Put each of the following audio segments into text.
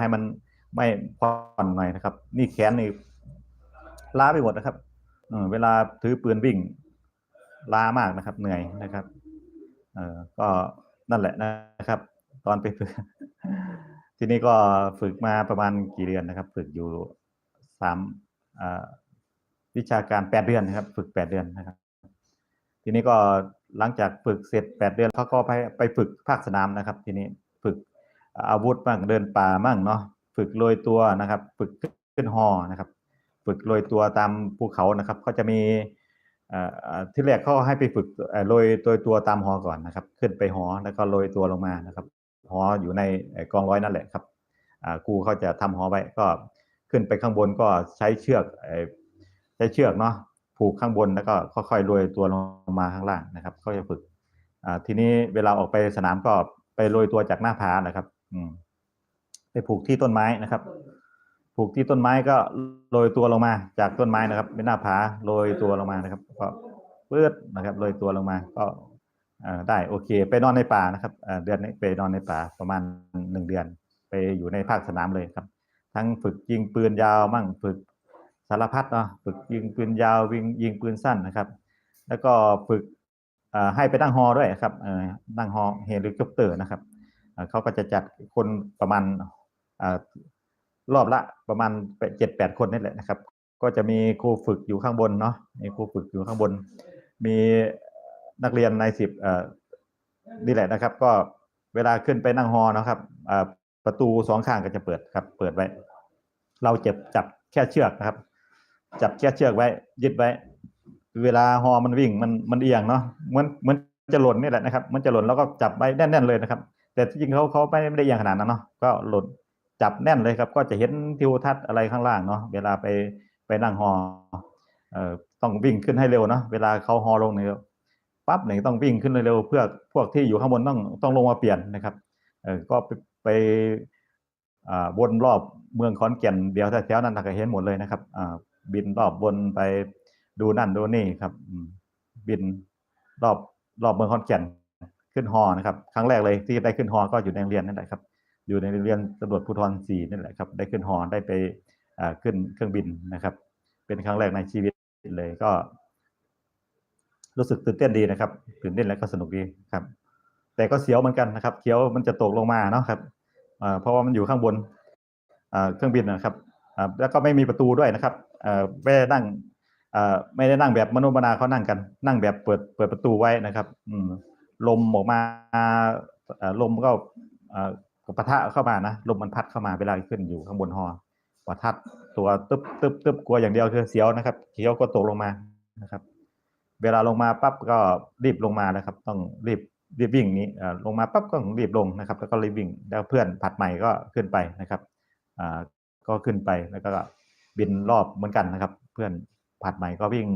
ให้มันไม่ผ่อนหน่อยนะครับ นี่แขนนี่ล้าไปหมดนะครับเวลาถือปืนวิ่งล้ามากนะครับ เหนื่อยนะครับ เออก็นั่นแหละนะครับ ตอนไปฝึกทีนี้ก็ฝึกมาประมาณกี่เดือนนะครับ ฝึกอยู่สามวิชาการแปดเดือนนะครับ ฝึกแปดเดือนนะครับ ทีนี้ก็หลังจากฝึกเสร็จแปดเดือนเขาก็ไปไปฝึกภาคสนามนะครับ ทีนี้ อาวุธบ้างเดินป่าบ้างเนาะฝึกโรยตัวนะครับ ฝึกขึ้นฮอนะครับ ฝึกโรยตัวตามภูเขานะครับเขาจะมีที่แรกเขาให้ไปฝึกเอ่อโรยตัวตัวตามหอก่อนนะครับ ขึ้นไปหอแล้วก็โรยตัวลงมานะครับหออยู่ในกองร้อยนั่นแหละครับครูเขาจะทำหอไว้ก็ขึ้นไปข้างบนก็ใช้เชือกใช้เชือกเนาะผูกข้างบนแล้วก็ค่อยๆโรยตัวลงมาข้างล่างนะครับเขาจะฝึกทีนี้เวลาออกไปสนามก็ไปโรยตัวจากหน้าผานะครับ ไปผูกที่ต้นไม้นะครับ ผูกที่ต้นไม้ก็โรยตัวลงมา จากต้นไม้นะครับ เป็นหน้าผาโรยตัวลงมานะครับ ก็ปื๊ดนะครับโรยตัวลงมา ก็เอ่อได้โอเค ไปนอนในป่านะครับเอ่อเดือนนี้ไปนอนในป่าประมาณหนึ่งเดือน ไปอยู่ในภาคสนามเลยครับ ทั้งฝึกยิงปืนยาวมั่งฝึกสารพัดเนาะฝึกยิงปืนยาววิงยิงปืนสั้นนะครับ แล้วก็ฝึกเอ่อให้ไปนั่งฮอด้วยครับเอ่อนั่งฮอเฮลิคอปเตอร์นะครับ เขาก็จะจัดคนประมาณอรอบละประมาณเจ็ดแปดคนนี่แหละนะครับ ก็จะมีครูฝึกอยู่ข้างบนเนาะมีครูฝึกอยู่ข้างบน มีนักเรียนในสิบนี่แหละนะครับ ก็เวลาขึ้นไปนั่งฮอนะครับประตูสองข้างก็จะเปิดครับ เปิดไว้ เราเจ็บจับแค่เชือกนะครับ จับแค่เชือกไว้ ยึดไว้ เวลาฮอมันวิ่งมันมันเอียงเนาะเหมือนเหมือนจะหล่นนี่แหละนะครับเหมันจะหล่นแล้วก็จับไว้แน่นๆเลยนะครับ แต่จริงเขาเขาไม่ไม่ได้เอียงขนาดนั้นเนาะก็หล่นจับแน่นเลยครับ ก็จะเห็นทิวทัศน์อะไรข้างล่างเนาะเวลาไปไปนั่งฮอเอ่อต้องวิ่งขึ้นให้เร็วเนาะเวลาเขาฮอลงเนี่ยปั๊บเนี่ยต้องวิ่งขึ้นเร็วเพื่อพวกที่อยู่ข้างบนต้องต้องลงมาเปลี่ยนนะครับเออก็ไปไปอ่าวนรอบเมืองขอนแก่นเดียวแถวนั้นก็เห็นหมดเลยนะครับอ่าบินรอบวนไปดูนั่นดูนี่ครับบินรอบรอบเมืองขอนแก่น ขึ้นฮอนะครับครั้งแรกเลยที่ได้ขึ้นฮอก็อยู่ในโรงเรียนนั่นแหละครับ อยู่ในโรงเรียนตำรวจภูธรสี่นั่นแหละครับ ได้ขึ้นฮอได้ไปขึ้นเครื่องบินนะครับ เป็นครั้งแรกในชีวิตเลยก็ รู้สึกตื่นเต้นดีนะครับ ตื่นเต้นและก็สนุกดีครับ แต่ก็เสียวเหมือนกันนะครับเสียวมันจะตกลงมาเนาะครับเพราะว่ามันอยู่ข้างบนเครื่องบินนะครับแล้วก็ไม่มีประตูด้วยนะครับไม่ได้นั่งไม่ได้นั่งแบบมนุษย์มนาเขานั่งกัน นั่งแบบเปิดเปิดประตูไว้นะครับ อื ลมออกมาอ่าลมก็อ่าปะทะเข้ามานะลมมันพัดเข้ามาเวลาขึ้นอยู่ข้างบนฮอปะทัดตัวตึ๊บตึ๊บตึ๊บกลัวอย่างเดียวคือเสียวนะครับเสียวก็ตกลงมานะครับ เวลาลงมาปั๊บก็รีบลงมานะครับ ต้องรีบรีบวิ่งนี้อ่าลงมาปั๊บก็รีบลงนะครับ แล้วก็รีบวิ่งแล้วเพื่อนผัดใหม่ก็ขึ้นไปนะครับอ่าก็ขึ้นไปแล้วก็บินรอบเหมือนกันนะครับ เพื่อนผัดใหม่ก็วิ่ง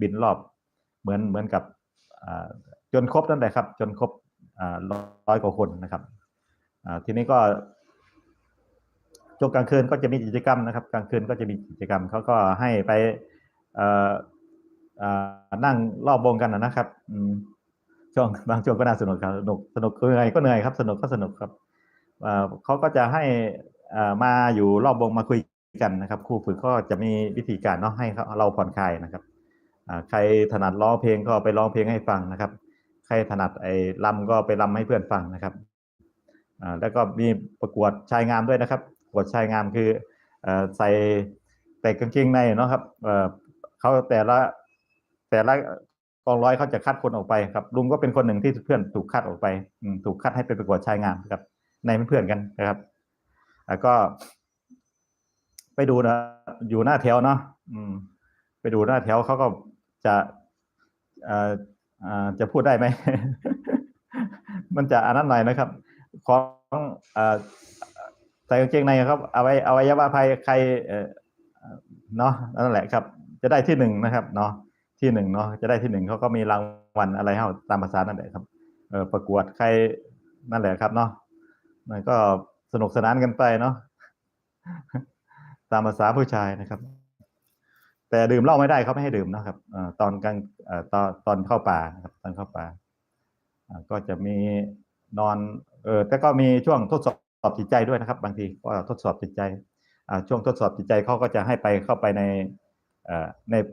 บินรอบเหมือนเหมือนกับ จนครบนั่นแหละครับ จนครบร้อยกว่าคนนะครับทีนี้ก็ช่วงกลางคืนก็จะมีกิจกรรมนะครับ กลางคืนก็จะมีกิจกรรมเขาก็ให้ไปนั่งรอบวงกันนะครับช่วงบางช่วงก็น่าสนุกครับสนุกสนุกเหนื่อยก็เหนื่อยครับ สนุกก็สนุกครับเขาก็จะให้มาอยู่รอบวงมาคุยกันนะครับครูฝึกก็จะมีวิธีการเนาะให้เราผ่อนคลายนะครับ ใครถนัดร้องเพลงก็ไปร้องเพลงให้ฟังนะครับ ใครถนัดไอ้ลำก็ไปลำให้เพื่อนฟังนะครับแล้วก็มีประกวดชายงามด้วยนะครับ ประกวดชายงามคืออใส่แต่กางเกงในเนาะครับเขาแต่ละแต่ละกองร้อยเขาจะคัดคนออกไปครับลุงก็เป็นคนหนึ่งที่เพื่อนถูกคัดออกไปถูกคัดให้ไปประกวดชายงามครับ ในเพื่อนกันนะครับแล้วก็ ไปดูนะอยู่หน้าแถวเนาะไปดูหน้าแถวเขาก็ จะจะพูดได้ไหม มันจะอันนั้นหน่อยนะครับ ของอใส่กางเกงในครับเอาไว้เอาไว้ยาวะภัยใครเนาะนั่นแหละครับ จะได้ที่หนึ่งนะครับ เนาะที่หนึ่งเนาะจะได้ที่หนึ่งเขาก็มีรางวัลอะไรให้าตามภาษานั่นแหละครับเออประกวดใครนั่นแหละครับเนาะมันก็สนุกสนานกันไปเนาะตามภาษาผู้ชายนะครับ แต่ดื่มเหล้าไม่ได้เขาไม่ให้ดื่มนะครับอตอนกลางตอนตอนเข้าป่าครับตอนเข้าป่าก็จะมีนอนเออแต่ก็มีช่วงทดสอบสอบจิตใจด้วยนะครับ บางทีก็ทดสอบจิตใจช่วงทดสอบจิตใจเขาก็จะให้ไปเข้าไปในใน